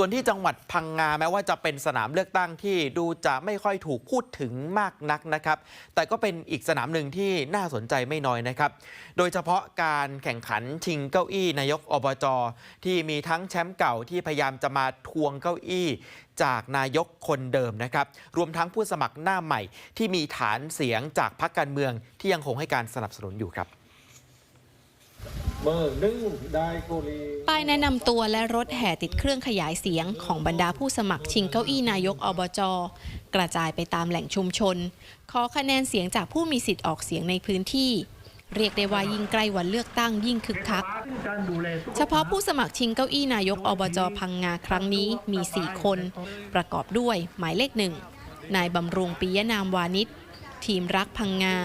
ส่วนที่จังหวัดพังงาแม้ว่าจะเป็นสนามเลือกตั้งที่ดูจะไม่ค่อยถูกพูดถึงมากนักนะครับ แต่ก็เป็นอีกสนามหนึ่งที่น่าสนใจไม่น้อยนะครับ โดยเฉพาะการแข่งขันชิงเก้าอี้นายกอบจที่มีทั้งแชมป์เก่าที่พยายามจะมาทวงเก้าอี้จากนายกคนเดิมนะครับ รวมทั้งผู้สมัครหน้าใหม่ที่มีฐานเสียงจากพรรคการเมืองที่ยังคงให้การสนับสนุนอยู่ครับ เบอร์หนึ่งได้กุลี ป้ายแนะนำตัวและรถแห่ติดเครื่องขยายเสียงของบรรดาผู้สมัครชิงเก้าอี้นายกอบจ กระจายไปตามแหล่งชุมชน ขอคะแนนเสียงจากผู้มีสิทธิ์ออกเสียงในพื้นที่ เรียกได้ว่ายิ่งใกล้วันเลือกตั้งยิ่งคึกคัก เฉพาะผู้สมัครชิงเก้าอี้นายกอบจพังงาครั้งนี้มี 4 คน ประกอบด้วยหมายเลขหนึ่งนายบำรุงปิยนามวานิชทีมรักพังงา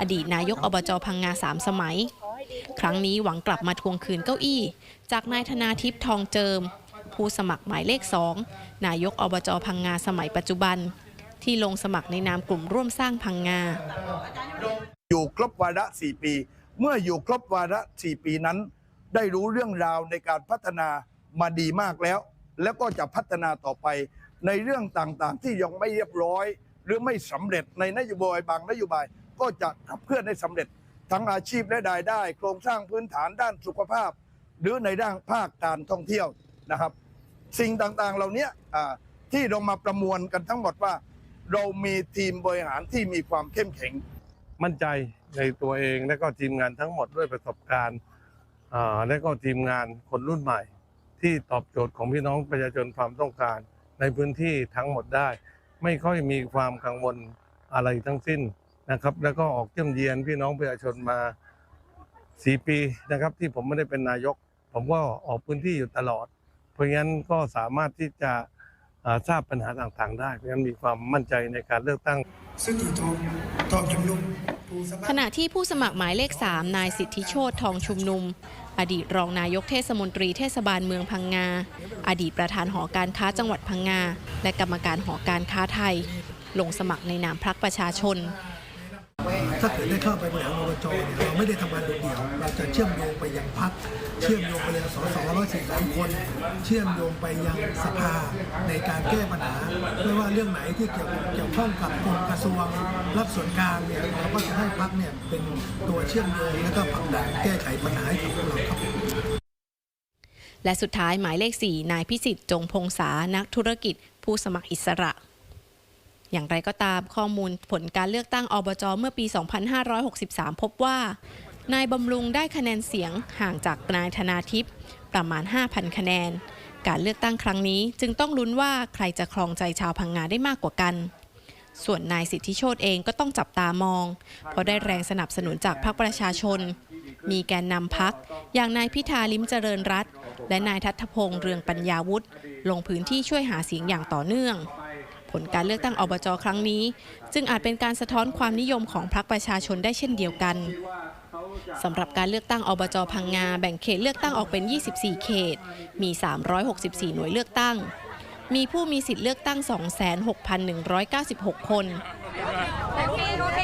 อดีตนายกอบจพังงาสามสมัย ครั้งนี้หวังกลับมาทวงคืนเก้าอี้ จากนายธนาทิพย์ทองเจิม ผู้สมัครหมายเลขสองนายกอบจพังงาสมัยปัจจุบัน ที่ลงสมัครในนามกลุ่มร่วมสร้างพังงา อยู่ครบวาระ 4 ปี เมื่ออยู่ครบวาระ 4 ปีนั้น ได้รู้เรื่องราวในการพัฒนามาดีมากแล้ว แล้วก็จะพัฒนาต่อไปในเรื่องต่างๆ ที่ยังไม่เรียบร้อย หรือไม่สำเร็จในนโยบายบางนโยบาย ก็จะขับเคลื่อนให้สำเร็จ ทั้งอาชีพและรายได้ โครงสร้างพื้นฐานด้านสุขภาพ หรือในด้านภาคการท่องเที่ยวนะครับ สิ่งต่างๆเหล่านี้ที่เรามาประมวลกันทั้งหมดว่า เรามีทีมบริหารที่มีความเข้มแข็งมั่นใจในตัวเองและก็ทีมงานทั้งหมดด้วยประสบการณ์และก็ทีมงานคนรุ่นใหม่ ที่ตอบโจทย์ของพี่น้องประชาชนความต้องการ ในพื้นที่ทั้งหมดได้ ไม่ค่อยมีความกังวลอะไรทั้งสิ้น นะครับ แล้วก็ออกเยี่ยมเยียนพี่น้องประชาชนมาสี่ปีนะครับ ที่ผมไม่ได้เป็นนายก ผมก็ออกพื้นที่อยู่ตลอด เพราะงั้นก็สามารถที่จะอ่าทราบปัญหาต่างๆ ได้ เพราะงั้นมีความมั่นใจในการเลือกตั้ง ซึ่งอยู่ตรงตอบชุมนุมผู้สมัครขณะที่ผู้สมัครหมายเลข 3 นายสิทธิโชตทองชุมนุม อดีตรองนายกเทศมนตรีเทศบาลเมืองพังงา อดีตประธานหอการค้าจังหวัดพังงา และกรรมการหอการค้าไทย ลงสมัครในนามพรรคประชาชน ถ้าเกิดได้เข้าไปบริหารอบจเนี่ยเราไม่ได้ทำงานโดดเดี่ยว เราจะเชื่อมโยงไปยังพักเชื่อมโยงไปยังสสร้อยสี่สามคน เชื่อมโยงไปยังสภาในการแก้ปัญหาไม่ว่าเรื่องไหนที่เกี่ยวเกี่ยวข้องกับกรมกระทรวงรับส่วนกลางเนี่ยเราก็จะให้พักเนี่ยเป็นตัวเชื่อมโยงและก็ผลักดันแก้ไขปัญหาให้กับพวกเราครับและสุดท้ายหมายเลข 4 นายพิสิทธิ์จงพงษานักธุรกิจ ผู้สมัครอิสระ อย่างไรก็ตามข้อมูลผลการเลือกตั้งอบจเมื่อปี 2563 พบว่า นายบำรุงได้คะแนนเสียงห่างจากนายธนาทิพย์ประมาณ 5,000 คะแนน การเลือกตั้งครั้งนี้จึงต้องลุ้นว่าใครจะครองใจชาวพังงาได้มากกว่ากันส่วนนายสิทธิโชตเองก็ต้องจับตามอง เพราะได้แรงสนับสนุนจากพรรคประชาชน มีแกนนำพัก อย่างนายพิธาลิมเจริญรัตและนายทัศพงษ์เรืองปัญญาวุฒิลงพื้นที่ช่วยหาเสียงอย่างต่อเนื่อง ผลการเลือกตั้งอบจครั้งนี้ จึงอาจเป็นการสะท้อนความนิยมของพรรคประชาชนได้เช่นเดียวกันสำหรับการเลือกตั้งอบจพังงา แบ่งเขตเลือกตั้งออกเป็น 24 เขต มี 364 หน่วยเลือกตั้ง มีผู้มีสิทธิ์เลือกตั้ง 26,196 คน